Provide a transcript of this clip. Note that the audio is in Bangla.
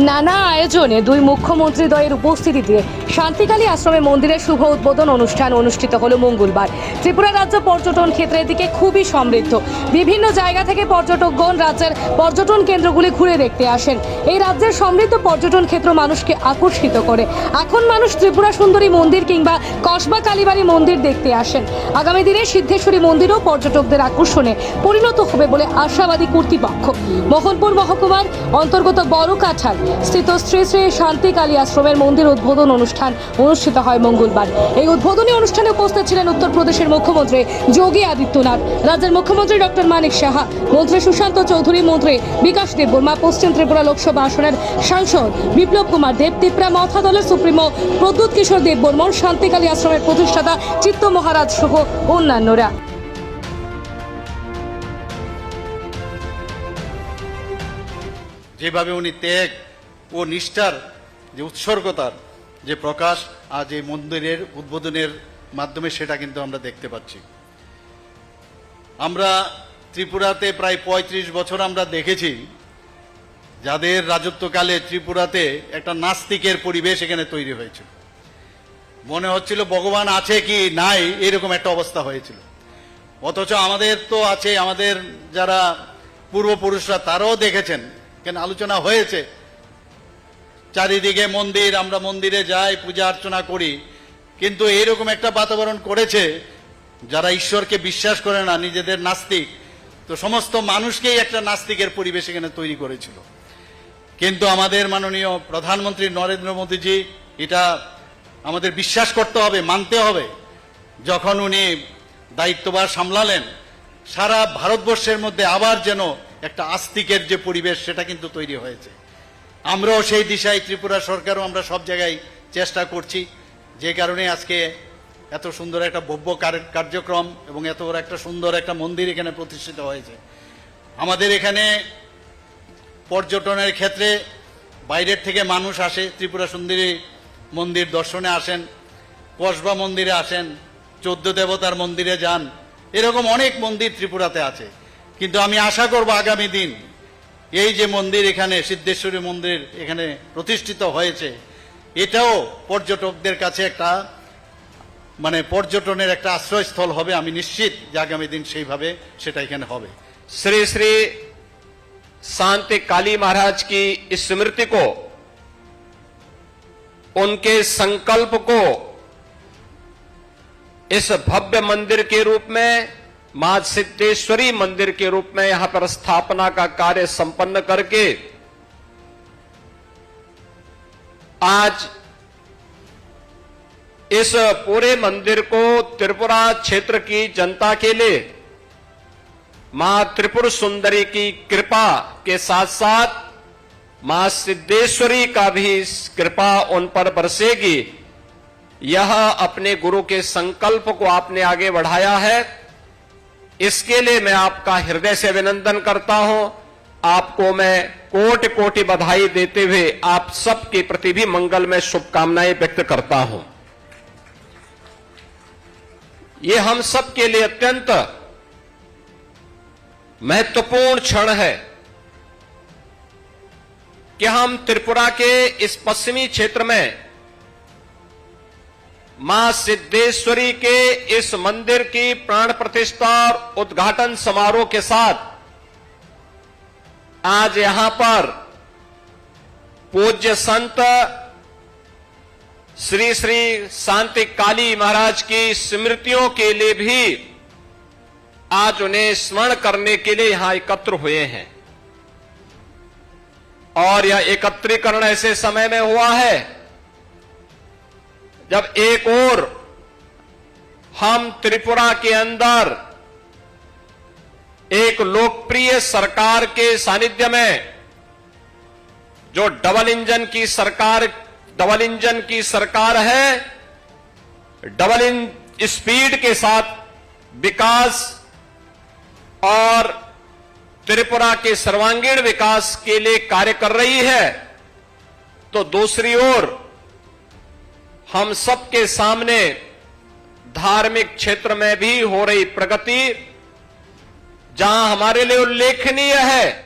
নানা আয়োজনে দুই মুখ্যমন্ত্রী দ্বয়ের উপস্থিতিতে শান্তিকালী আশ্রমে মন্দিরের শুভ উদ্বোধন অনুষ্ঠান অনুষ্ঠিত হলো মঙ্গলবার। ত্রিপুরা রাজ্য পর্যটন ক্ষেত্রের দিকে খুবই সমৃদ্ধ। বিভিন্ন জায়গা থেকে পর্যটকগণ রাজ্যের পর্যটন কেন্দ্রগুলি ঘুরে দেখতে আসেন। এই রাজ্যের সমৃদ্ধ পর্যটন ক্ষেত্র মানুষকে আকর্ষিত করে। এখন মানুষ ত্রিপুরা সুন্দরী মন্দির কিংবা কসবা কালীবাড়ি মন্দির দেখতে আসেন। আগামী দিনে সিদ্ধেশ্বরী মন্দিরও পর্যটকদের আকর্ষণে পরিণত হবে বলে আশাবাদী কর্তৃপক্ষ। মোহনপুর মহকুমার অন্তর্গত বড় কাঠাল স্থিত শ্রী শ্রী শান্তিকালী আশ্রমের মন্দির উদ্বোধন অনুষ্ঠান অনুষ্ঠিত হয় মঙ্গলবার। এই উদ্বোধনী অনুষ্ঠানে উপস্থিত ছিলেন উত্তরপ্রদেশের মুখ্যমন্ত্রী যোগী আদিত্যনাথ, রাজ্যের মুখ্যমন্ত্রী ডক্টর মানিক সাহা, মন্ত্রী সুশান্ত চৌধুরী, মন্ত্রী বিকাশ দেববর্মা, পশ্চিম ত্রিপুরা লোকসভা আসনের সাংসদ বিপ্লব কুমার দেব, ত্রিপুরা মথা দলের সুপ্রিমো প্রদ্যুৎ কিশোর দেববর্মন, শান্তিকালী আশ্রমের প্রতিষ্ঠাতা চিত্ত মহারাজ সহ অন্যান্যরা। যেভাবে উনি ত্যাগ ও নিষ্ঠার যে উৎসর্গতার যে প্রকাশ আজ এই মন্দিরের উদ্বোধনের মাধ্যমে সেটা কিন্তু আমরা দেখতে পাচ্ছি। আমরা ত্রিপুরাতে প্রায় ৩৫ বছর আমরা দেখেছি, যাদের রাজত্বকালে ত্রিপুরাতে একটা নাস্তিকের পরিবেশ এখানে তৈরি হয়েছিল। মনে হচ্ছিল ভগবান আছে কি নাই, এরকম একটা অবস্থা হয়েছিল। অথচ আমাদের তো আছে, আমাদের যারা পূর্বপুরুষরা তারাও দেখেছেন, কেন আলোচনা হয়েছে চারিদিকে মন্দির, আমরা মন্দিরে যাই, পূজা অর্চনা করি। কিন্তু এরকম একটা বাতাবরণ করেছে, যারা ঈশ্বরকে বিশ্বাস করে না, নিজেদের নাস্তিক, তো সমস্ত মানুষকেই একটা নাস্তিকের পরিবেশ এখানে তৈরি করেছিল। কিন্তু আমাদের মাননীয় প্রধানমন্ত্রী নরেন্দ্র মোদীজি, এটা আমাদের বিশ্বাস করতে হবে, মানতে হবে। যখন উনি দায়িত্বভার সামলালেন, সারা ভারতবর্ষের মধ্যে আবার যেন একটা আস্তিকের যে পরিবেশ, সেটা কিন্তু তৈরি হয়েছে। আমরাও সেই দিশায় ত্রিপুরা সরকারও আমরা সব জায়গায় চেষ্টা করছি। যে কারণে আজকে এত সুন্দর একটা ভব্য কার্যক্রম এবং এত একটা সুন্দর একটা মন্দির এখানে প্রতিষ্ঠিত হয়েছে। আমাদের এখানে পর্যটনের ক্ষেত্রে বাইরের থেকে মানুষ আসে, ত্রিপুরা সুন্দরী মন্দির দর্শনে আসেন, কসবা মন্দিরে আসেন, চোদ্দ দেবতার মন্দিরে যান, এরকম অনেক মন্দির ত্রিপুরাতে আছে। কিন্তু আমি আশা করব আগামী দিন এই যে মন্দির এখানে সিদ্ধেশ্বরী মন্দির এখানে প্রতিষ্ঠিত হয়েছে এটাও পর্যটকদের কাছে একটা মানে পর্যটনের একটা আশ্রয়স্থল হবে আমি নিশ্চিত যে আগামী দিন সেইভাবে সেটা এখানে হবে श्री श्री शांति काली महाराज की स्मृति को उनके संकल्प को इस भव्य मंदिर के रूप में माँ सिद्धेश्वरी मंदिर के रूप में यहाँ पर स्थापना का कार्य संपन्न करके आज इस पूरे मंदिर को त्रिपुरा क्षेत्र की जनता के लिए, माँ त्रिपुर सुंदरी की कृपा के साथ साथ माँ सिद्धेश्वरी का भी कृपा उन पर बरसेगी। यह अपने गुरु के संकल्प को आपने आगे बढ़ाया है। इसके लिए मैं आपका हृदय से अभिनंदन करता हूँ। आपको मैं कोटि कोटि बधाई देते हुए आप सबके प्रति भी मंगल में शुभकामनाएँ व्यक्त करता हूँ। ये हम सबके लिए अत्यंत महत्वपूर्ण क्षण है कि हम त्रिपुरा के इस पश्चिमी क्षेत्र में माँ सिद्धेश्वरी के इस मंदिर की प्राण प्रतिष्ठा और उद्घाटन समारोह के साथ आज यहाँ पर पूज्य संत श्री श्री शांति काली महाराज की स्मृतियों के लिए भी आज उन्हें स्मरण करने के लिए यहाँ एकत्र हुए हैं। और यह एकत्रीकरण ऐसे समय में हुआ है जब एक और हम त्रिपुरा के अंदर एक लोकप्रिय सरकार के सानिध्य में, जो डबल इंजन की सरकार, डबल इंजन की सरकार है, डबल इन स्पीड के साथ विकास और त्रिपुरा के सर्वांगीण विकास के लिए कार्य कर रही है तो दूसरी ओर हम सबके सामने धार्मिक क्षेत्र में भी हो रही प्रगति, जहाँ हमारे लिए उल्लेखनीय है।